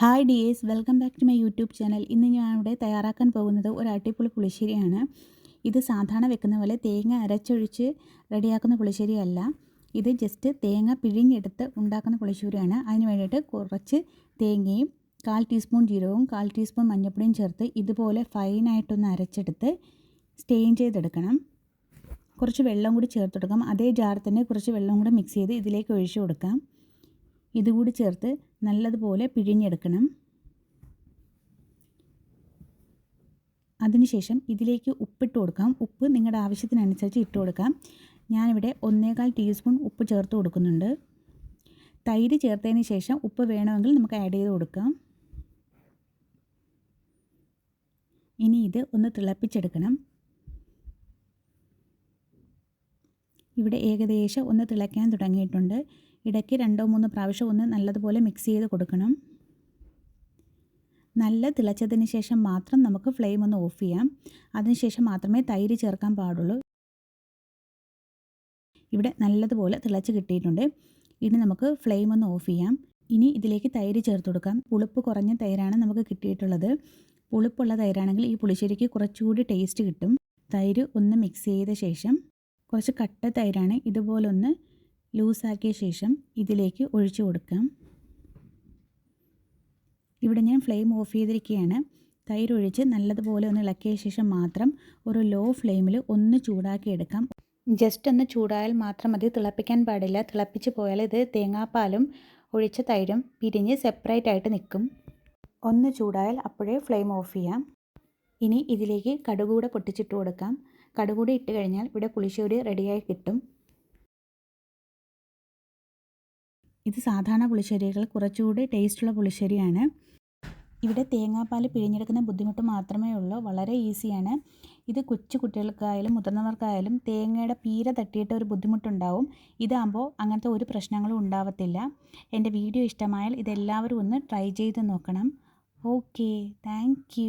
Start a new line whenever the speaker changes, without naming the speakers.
Hi dears welcome back to my YouTube channel. ഇന്ന് ഞാൻ ഇവിടെ തയ്യാറാക്കാൻ പോകുന്നത് ഒരു അടിപൊളി പുളിശ്ശേരിയാണ്. ഇത് സാധാരണ വെക്കുന്ന പോലെ തേങ്ങ അരച്ചൊഴിച്ച് റെഡിയാക്കുന്ന പുളിശ്ശേരി അല്ല ഇത് ജസ്റ്റ് തേങ്ങ പിഴിഞ്ഞെടുത്ത് ഉണ്ടാക്കുന്ന പുളിശ്ശേരിയാണ്. അതിന് വേണ്ടിയിട്ട് കുറച്ച് തേങ്ങയും കാൽ ടീസ്പൂൺ ജീരകവും കാൽ ടീസ്പൂൺ മഞ്ഞൾപ്പൊടിയും ചേർത്ത് ഇതുപോലെ ഫൈനായിട്ടൊന്ന് അരച്ചെടുത്ത് സ്റ്റെയിൻ ചെയ്തെടുക്കണം. കുറച്ച് വെള്ളം കൂടി ചേർത്ത് കൊടുക്കാം. അതേ ജാറിൽ തന്നെ കുറച്ച് വെള്ളം കൂടി മിക്സ് ചെയ്ത് ഇതിലേക്ക് ഒഴിച്ചു കൊടുക്കാം. ഇതുകൂടി ചേർത്ത് നല്ലതുപോലെ പിഴിഞ്ഞെടുക്കണം. അതിനുശേഷം ഇതിലേക്ക് ഉപ്പിട്ട് കൊടുക്കാം. ഉപ്പ് നിങ്ങളുടെ ആവശ്യത്തിനനുസരിച്ച് ഇട്ട് കൊടുക്കാം. ഞാനിവിടെ ഒന്നേകാൽ ടീസ്പൂൺ ഉപ്പ് ചേർത്ത് കൊടുക്കുന്നുണ്ട്. തൈര് ചേർത്തതിന് ശേഷം ഉപ്പ് വേണമെങ്കിൽ നമുക്ക് ആഡ് ചെയ്ത് കൊടുക്കാം. ഇനി ഇത് ഒന്ന് തിളപ്പിച്ചെടുക്കണം. ഇവിടെ ഏകദേശം ഒന്ന് തിളയ്ക്കാൻ തുടങ്ങിയിട്ടുണ്ട്. ഇടയ്ക്ക് രണ്ടോ മൂന്നോ പ്രാവശ്യം ഒന്ന് നല്ലതുപോലെ മിക്സ് ചെയ്ത് കൊടുക്കണം. നല്ല തിളച്ചതിന് ശേഷം മാത്രം നമുക്ക് ഫ്ലെയിം ഒന്ന് ഓഫ് ചെയ്യാം. അതിനുശേഷം മാത്രമേ തൈര് ചേർക്കാൻ പാടുള്ളൂ. ഇവിടെ നല്ലതുപോലെ തിളച്ച് കിട്ടിയിട്ടുണ്ട്. ഇനി നമുക്ക് ഫ്ലെയിം ഒന്ന് ഓഫ് ചെയ്യാം. ഇനി ഇതിലേക്ക് തൈര് ചേർത്ത് കൊടുക്കാം. പുളിപ്പ് കുറഞ്ഞ തൈരാണ് നമുക്ക് കിട്ടിയിട്ടുള്ളത്. പുളിപ്പുള്ള തൈരാണെങ്കിൽ ഈ പുളിശ്ശേരിക്ക് കുറച്ചുകൂടി ടേസ്റ്റ് കിട്ടും. തൈര് ഒന്ന് മിക്സ് ചെയ്ത ശേഷം കുറച്ച് കട്ട തൈരാണ് ഇതുപോലൊന്ന് ലൂസാക്കിയ ശേഷം ഇതിലേക്ക് ഒഴിച്ചു കൊടുക്കാം. ഇവിടെ ഞാൻ ഫ്ലെയിം ഓഫ് ചെയ്തിരിക്കുകയാണ്. തൈര് ഒഴിച്ച് നല്ലതുപോലെ ഒന്ന് ഇളക്കിയ ശേഷം മാത്രം ഒരു ലോ ഫ്ലെയിമിൽ ഒന്ന് ചൂടാക്കി എടുക്കാം. ജസ്റ്റ് ഒന്ന് ചൂടായാൽ മാത്രം മതി. തിളപ്പിക്കാൻ പാടില്ല. തിളപ്പിച്ച് പോയാൽ ഇത് തേങ്ങാപ്പാലും ഒഴിച്ച തൈരും പിരിഞ്ഞ് സെപ്പറേറ്റ് ആയിട്ട് നിൽക്കും. ഒന്ന് ചൂടായാൽ അപ്പോഴേ ഫ്ലെയിം ഓഫ് ചെയ്യാം. ഇനി ഇതിലേക്ക് കടുകൂടെ പൊട്ടിച്ചിട്ട് കൊടുക്കാം. കടുകൂടെ ഇട്ട് കഴിഞ്ഞാൽ ഇവിടെ പുളിശ്ശേരി റെഡിയായി കിട്ടും. ഇത് സാധാരണ പുളിശ്ശേരികൾ കുറച്ചുകൂടി ടേസ്റ്റുള്ള പുളിശ്ശേരിയാണ്. ഇവിടെ തേങ്ങാപ്പാൽ പിഴിഞ്ഞെടുക്കുന്ന ബുദ്ധിമുട്ട് മാത്രമേ ഉള്ളൂ വളരെ ഈസിയാണ്. ഇത് കൊച്ചു കുട്ടികൾക്കായാലും മുതിർന്നവർക്കായാലും തേങ്ങയുടെ പീര തട്ടിയിട്ട് ഒരു ബുദ്ധിമുട്ടുണ്ടാവും. ഇതാകുമ്പോൾ അങ്ങനത്തെ ഒരു പ്രശ്നങ്ങളും ഉണ്ടാവത്തില്ല. എന്റെ വീഡിയോ ഇഷ്ടമായാൽ ഇതെല്ലാവരും ഒന്ന് ട്രൈ ചെയ്ത് നോക്കണം. Okay thank